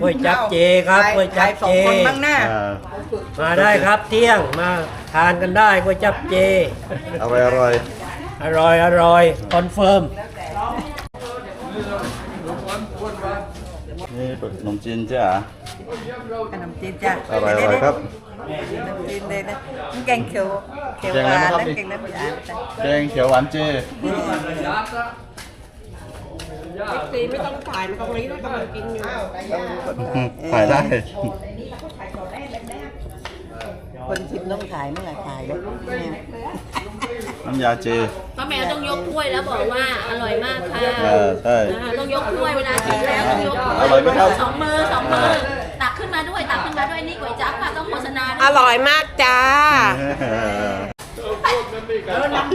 ก๋วยจับเจครับก๋วยจับสอเจงคนบ้างหน้าอ่ามาได้ครับเที่ยงมาทานกันได้ก๋วยจับเจอร่อยอร่อยอร่อยอร่อยคอนเฟิร์มนี่ขนมจีนจ้าขนมจีนจ้ะอร่อยอร่อยครับขนมจีนเลยนะมันแกงเขียวเขียวหวานและแกงน้ำตาลจ้ะแกงเขียวหวานเจ ตีไม่ต้องถ่ายมันตรงนี้ต้องกำลังกินอยู่ถ่ายได้ คนชิมต้องขายเมื่อไหร่ขายแล้วเนี่ยน้ำยาเจป้าแมวต้องยกถ้วยแล้วบอกว่าอร่อยมากค่ะเออใช่อ่าต้องยกถ้วยเวลากินแล้วต้องยกถ้วยอร่อยไหมครับสองมือสองมือตักขึ้นมาด้วยตักขึ้นมาด้วยนี่ก๋วยจั๊บค่ะต้องโฆษณาด้วยอร่อยมากจ้าขนม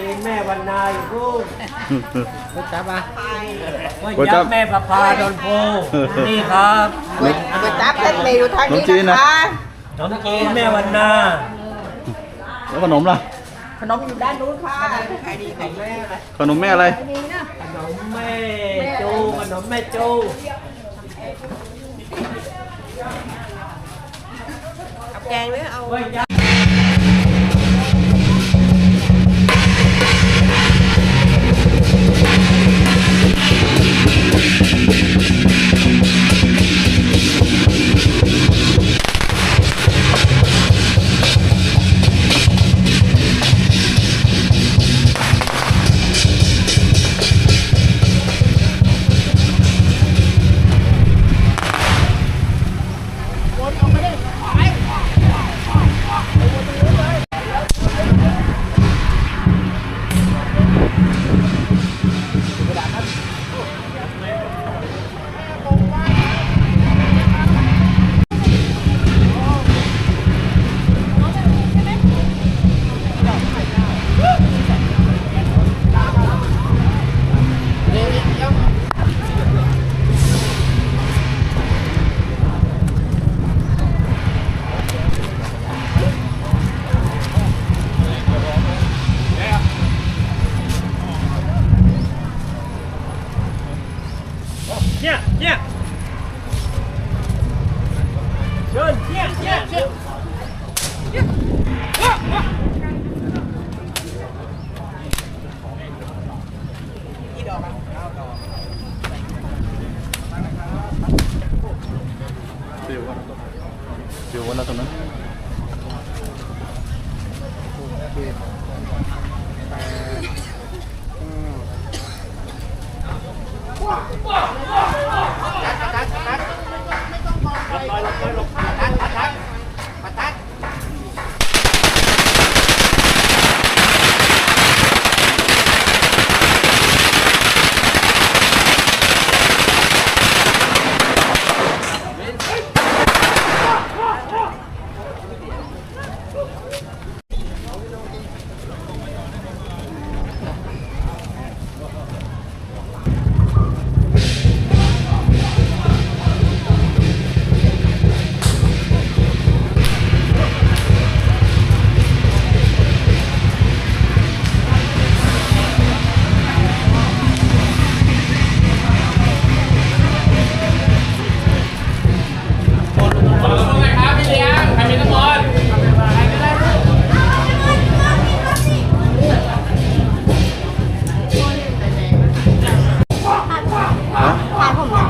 จีนแม่วันนาอยู่พูดก๋วยจับอะก๋วยก๋วยจั๊จับบแม่ประพาดอนโพนี่ครับก๋วยจั๊บเส้นหมี่อยู่ทางนี้ขนมจีนนะนะคะขนมจีนแม่วันนาแล้วขนมล่ะขนมอยู่ด้านนู้นค่ะขายดีขายแม่ขนมแม่อะไร ขนมแม่จูขนมแม่จูแกงหรือเอา ก๋วยจับเนี่ยเนี่ยเชิญ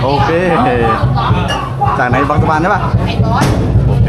โอเค จากไหนบางสะพานใช่ป่ะโอเค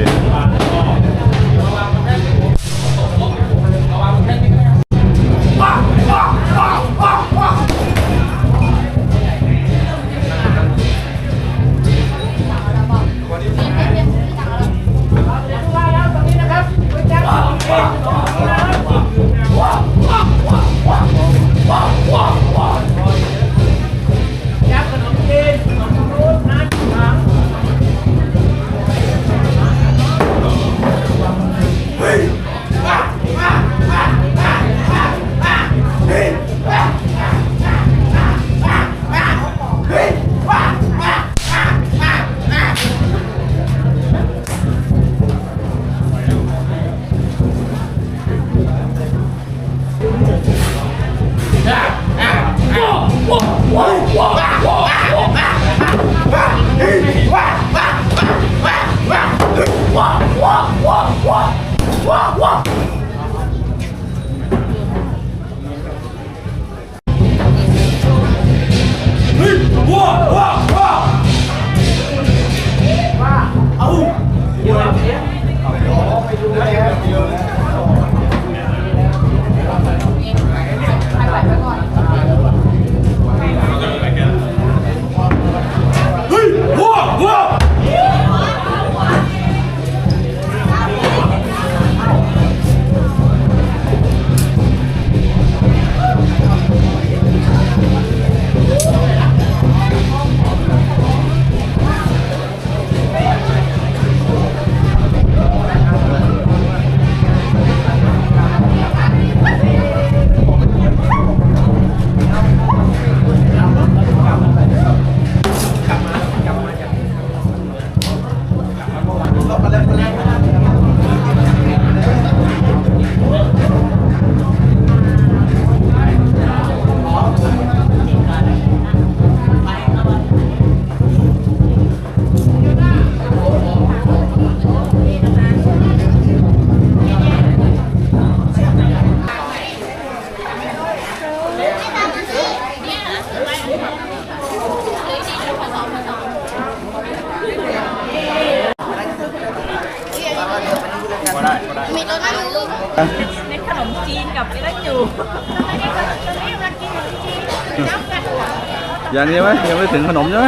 อย่างนี้ไหมยังไม่ถึงขนมใช่ไหม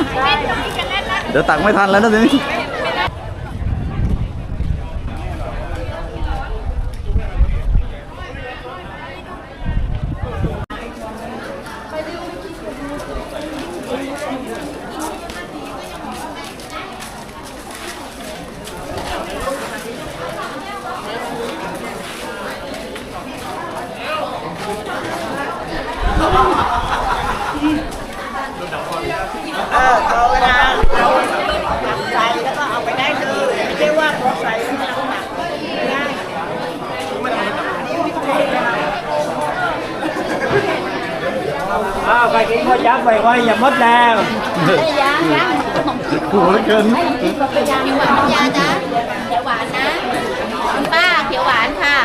เดี๋ยวตักไม่ทันแล้วนะทีนี้ เออพอเวลาเราใส่แล้วก็เอาไปได้เลยไม่ใช่ว่าพอใส่แล้วเราหมักไม่ได้ อ้าวไป กินข้าวจั๊บไปไว้อย่ามดแดงยังยังขนมจีนขู่เหลือเกินเขียวหวานน้ำยาจ้ะเขียวหวานนะคุณป้าเขียวหวานค่ะ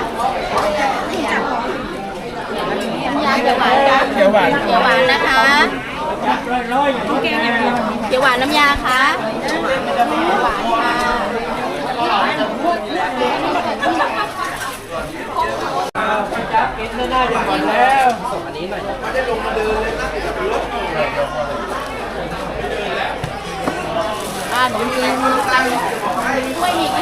น้ำยาเขียวหวานจ้ะเขียวหวานเขียวหวานนะคะจับร้อยๆอย่ามดแดงเขียวหวานน้ำยาค่ะเขียวหวานค่ะอ้าวข้าวจั๊บกินน่าจะหมดแล้วอันนี้หน่อยอ่าขน มจีนตังถ้วยอีกไหม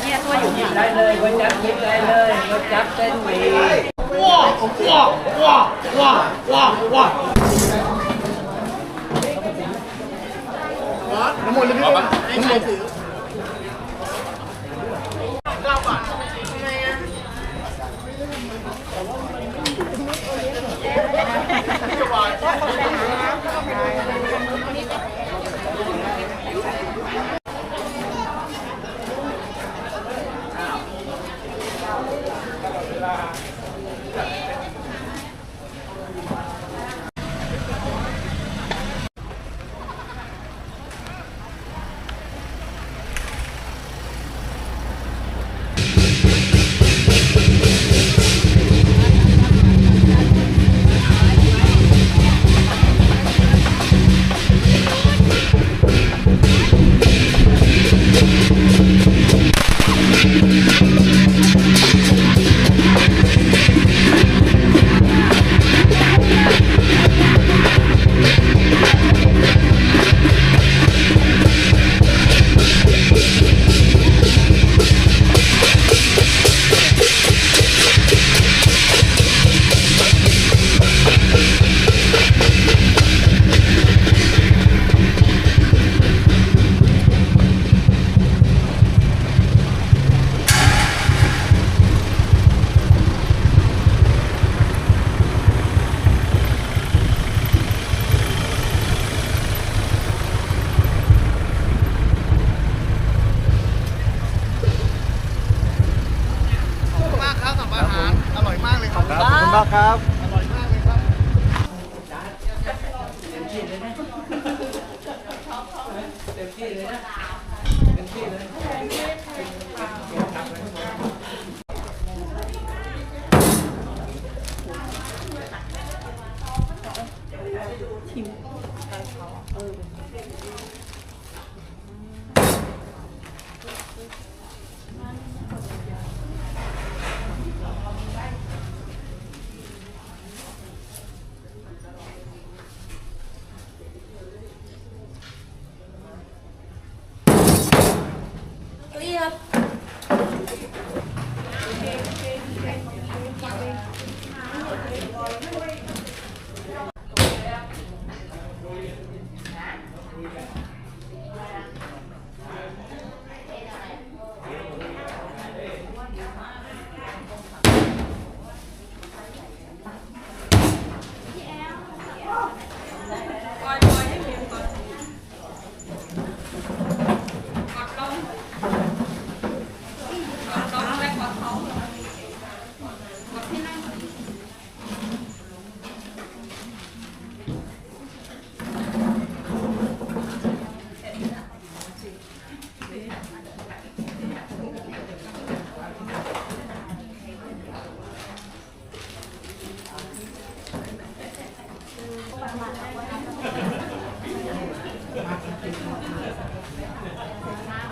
เนี่ยถ้วยอยู่เนี่ยได้เลยข้าวจั๊บกินได้เลยข้าวจั๊บเส้นหมี่ครับ ขอบคุณมากครับอร่อยมากเลยครับเต็มที่เลยนะเต็มที่เลยนะเต็มที่เลยชิมไปเขาเออ ขอบคุณมาก